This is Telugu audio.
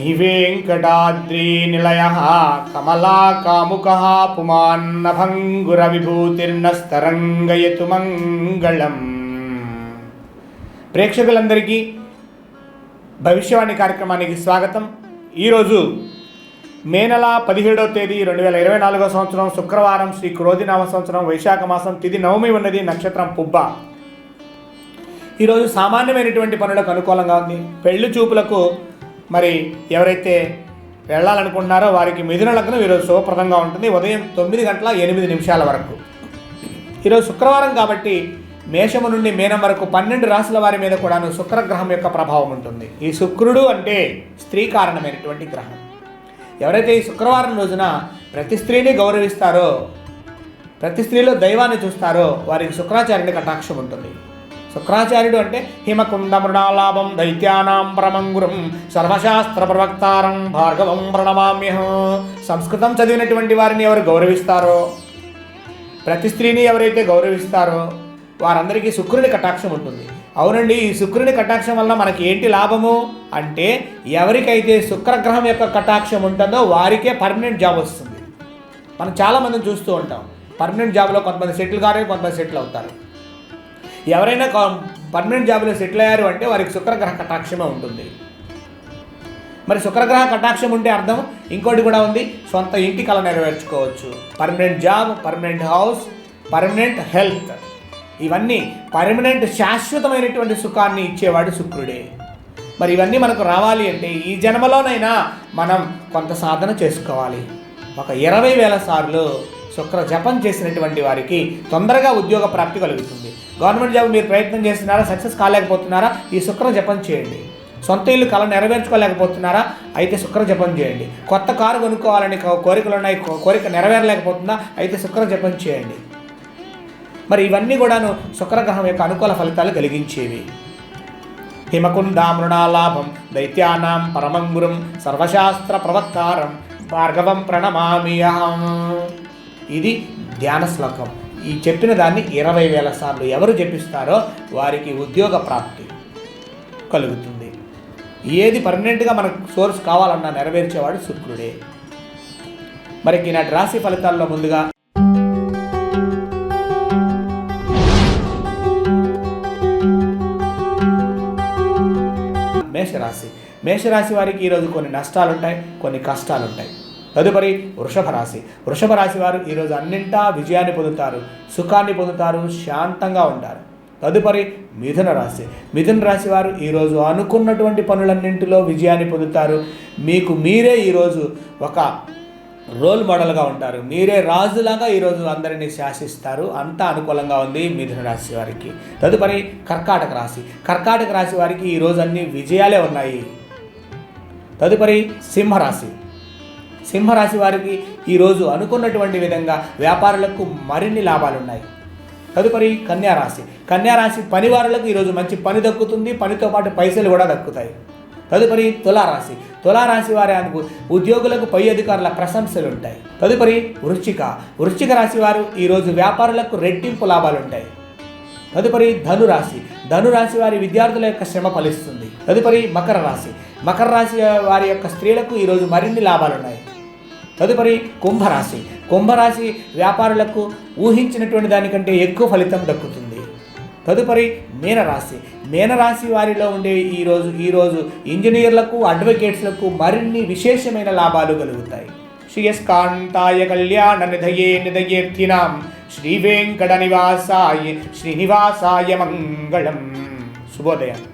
శ్రీవేంకటాద్రీనిలయ కమలాకాముక పుమాన్నభంగుర విభూతిర్నస్తరంగయతు మంగళం ప్రేక్షకులందరికీ భవిష్యవాణి కార్యక్రమానికి స్వాగతం. ఈరోజు మే నెల పదిహేడవ తేదీ రెండు వేల ఇరవై నాలుగో సంవత్సరం శుక్రవారం శ్రీ క్రోధినామ సంవత్సరం వైశాఖ మాసం తిది నవమి ఉన్నది నక్షత్రం పుబ్బ. ఈరోజు సామాన్యమైనటువంటి పనులకు అనుకూలంగా ఉంది. పెళ్ళి చూపులకు మరి ఎవరైతే వెళ్ళాలనుకుంటున్నారో వారికి మిథున లగ్నం ఈరోజు శుభప్రదంగా ఉంటుంది. ఉదయం తొమ్మిది గంటల ఎనిమిది నిమిషాల వరకు. ఈరోజు శుక్రవారం కాబట్టి మేషము నుండి మీనం వరకు పన్నెండు రాశుల వారి మీద కూడాను శుక్రగ్రహం యొక్క ప్రభావం ఉంటుంది. ఈ శుక్రుడు అంటే స్త్రీ కారణమైనటువంటి గ్రహం. ఎవరైతే ఈ శుక్రవారం రోజున ప్రతి స్త్రీని గౌరవిస్తారో ప్రతి స్త్రీలో దైవాన్ని చూస్తారో వారికి శుక్రాచార్యుని కటాక్షం ఉంటుంది. శుక్రాచార్యుడు అంటే హిమకుండ మృణాలాభం దైత్యానాం పరమంగురం సర్వశాస్త్ర ప్రవక్తారం భార్గవం ప్రణమామ్యహం. సంస్కృతం చదివినటువంటి వారిని ఎవరు గౌరవిస్తారో? ప్రతి స్త్రీని ఎవరైతే గౌరవిస్తారో వారందరికీ శుక్రుని కటాక్షం ఉంటుంది. అవునండి ఈ శుక్రుని కటాక్షం వల్ల మనకి ఏంటి లాభము? అంటే ఎవరికైతే శుక్రగ్రహం యొక్క కటాక్షం ఉంటుందో వారికే పర్మనెంట్ జాబ్ వస్తుంది. మనం చాలామందిని చూస్తూ ఉంటాం. పర్మనెంట్ జాబ్లో కొంతమంది సెటిల్ కారు కొంతమంది సెటిల్ అవుతారు. ఎవరైనా పర్మనెంట్ జాబ్లో సెటిల్ అయ్యారు అంటే వారికి శుక్రగ్రహ కటాక్షమే ఉంటుంది. మరి శుక్రగ్రహ కటాక్షం ఉంటే అర్థం ఇంకోటి కూడా ఉంది. సొంత ఇంటి కళ నెరవేర్చుకోవచ్చు. Permanent job permanent house permanent health. ఇవన్నీ పర్మనెంట్ శాశ్వతమైనటువంటి సుఖాన్ని ఇచ్చేవాడు శుక్రుడే. మరి ఇవన్నీ మనకు రావాలి అంటే ఈ జన్మలోనైనా మనం కొంత సాధన చేసుకోవాలి. ఒక ఇరవై వేల సార్లు శుక్ర జపం చేసినటువంటి వారికి తొందరగా ఉద్యోగ ప్రాప్తి కలుగుతుంది. గవర్నమెంట్ జాబ్ మీరు ప్రయత్నం చేస్తున్నారా? సక్సెస్ కాలేకపోతున్నారా? ఈ శుక్ర జపం చేయండి. సొంత ఇల్లు కళ నెరవేర్చుకోలేకపోతున్నారా? అయితే శుక్ర జపం చేయండి. కొత్త కారు కొనుక్కోవాలని కోరికలు ఉన్నాయి కోరిక నెరవేరలేకపోతుందా? అయితే శుక్ర జపం చేయండి. మరి ఇవన్నీ కూడాను శుక్రగ్రహం యొక్క అనుకూల ఫలితాలు కలిగించేవి. హిమకుండా మృణాలాభం దైత్యానాం పరమంగురం సర్వశాస్త్ర ప్రవక్తారం భార్గవం ప్రణమామియహం ఇది ధ్యాన శ్లోకం. ఈ చెప్పిన దాన్ని ఇరవై వేల సార్లు ఎవరు జపిస్తారో వారికి ఉద్యోగ ప్రాప్తి కలుగుతుంది. ఏది పర్మనెంట్గా మనకు సోర్స్ కావాలన్నా నెరవేర్చేవాడు శుక్రుడే. మరి ఈనాటి రాశి ఫలితాల్లో ముందుగా మేషరాశి. మేషరాశి వారికి ఈరోజు కొన్ని నష్టాలు ఉంటాయి కొన్ని కష్టాలుంటాయి. తదుపరి వృషభ రాశి వృషభ రాశి వారు ఈరోజు అన్నింటా విజయాన్ని పొందుతారు సుఖాన్ని పొందుతారు శాంతంగా ఉంటారు. తదుపరి మిథున రాశి. మిథున రాశి వారు ఈరోజు అనుకున్నటువంటి పనులన్నింటిలో విజయాన్ని పొందుతారు. మీకు మీరే ఈరోజు ఒక రోల్ మోడల్గా ఉంటారు. మీరే రాజులాగా ఈరోజు అందరినీ శాసిస్తారు. అంతా అనుకూలంగా ఉంది మిథున రాశి వారికి. తదుపరి కర్కాటక రాశి. కర్కాటక రాశి వారికి ఈరోజు అన్ని విజయాలే ఉన్నాయి. తదుపరి సింహరాశి. సింహరాశి వారికి ఈరోజు అనుకున్నటువంటి విధంగా వ్యాపారులకు మరిన్ని లాభాలున్నాయి. తదుపరి కన్యారాశి కన్యారాశి పనివారులకు ఈరోజు మంచి పని దక్కుతుంది పనితో పాటు పైసలు కూడా దక్కుతాయి. తదుపరి తులారాశి తులారాశి వారి అనుకు ఉద్యోగులకు పై అధికారుల ప్రశంసలు ఉంటాయి తదుపరి వృశ్చిక. వృశ్చిక రాశి వారు ఈరోజు వ్యాపారులకు రెట్టింపు లాభాలుంటాయి. తదుపరి ధనురాశి ధనురాశి వారి విద్యార్థుల యొక్క శ్రమ ఫలిస్తుంది. తదుపరి మకర రాశి. మకర రాశి వారి యొక్క స్త్రీలకు ఈరోజు మరిన్ని లాభాలు ఉన్నాయి తదుపరి కుంభరాశి. కుంభరాశి వ్యాపారులకు ఊహించినటువంటి దానికంటే ఎక్కువ ఫలితం దక్కుతుంది. తదుపరి మీనరాశి. మీనరాశి వారిలో ఉండే ఈరోజు ఈరోజు ఇంజనీర్లకు అడ్వకేట్స్లకు మరిన్ని విశేషమైన లాభాలు కలుగుతాయి. శ్రీయస్కాంతాయ కళ్యాణ నిధయే నిధయేర్థినాం శ్రీ వెంకట నివాసాయ శ్రీనివాసాయ మంగళం. శుభోదయం.